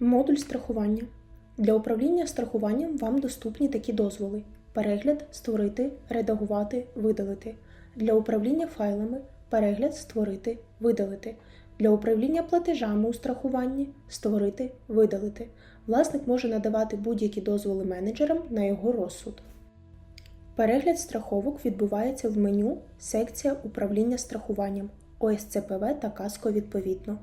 Модуль страхування. Для управління страхуванням вам доступні такі дозволи: перегляд, створити, редагувати, видалити. Для управління файлами перегляд, створити, видалити. Для управління платежами у страхуванні створити, видалити. Власник може надавати будь-які дозволи менеджерам на його розсуд. Перегляд страховок відбувається в меню Секція управління страхуванням ОСЦПВ та КАСКО відповідно.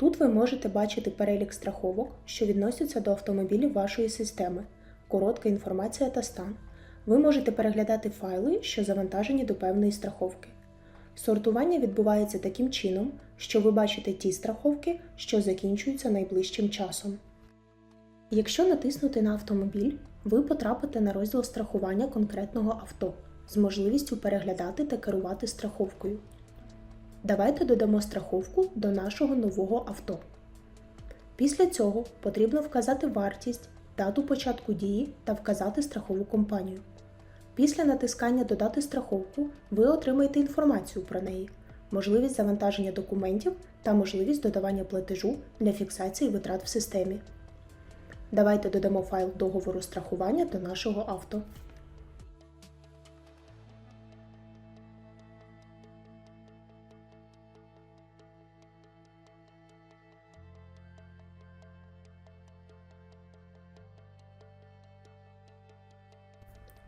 Тут ви можете бачити перелік страховок, що відносяться до автомобілів вашої системи, коротка інформація та стан. Ви можете переглядати файли, що завантажені до певної страховки. Сортування відбувається таким чином, що ви бачите ті страховки, що закінчуються найближчим часом. Якщо натиснути на автомобіль, ви потрапите на розділ страхування конкретного авто з можливістю переглядати та керувати страховкою. Давайте додамо страховку до нашого нового авто. Після цього потрібно вказати вартість, дату початку дії та вказати страхову компанію. Після натискання Додати страховку ви отримаєте інформацію про неї, можливість завантаження документів та можливість додавання платежу для фіксації витрат в системі. Давайте додамо файл договору страхування до нашого авто.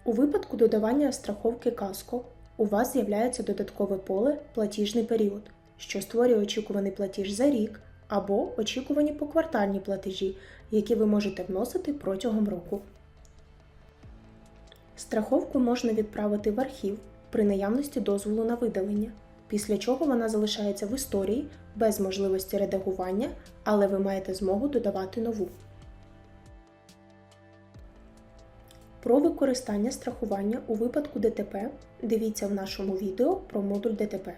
У випадку додавання страховки КАСКО у вас з'являється додаткове поле Платіжний період, що створює очікуваний платіж за рік або очікувані поквартальні платежі, які ви можете вносити протягом року. Страховку можна відправити в архів при наявності дозволу на видалення, після чого вона залишається в історії без можливості редагування, але ви маєте змогу додавати нову. Про використання страхування у випадку ДТП дивіться в нашому відео про модуль ДТП.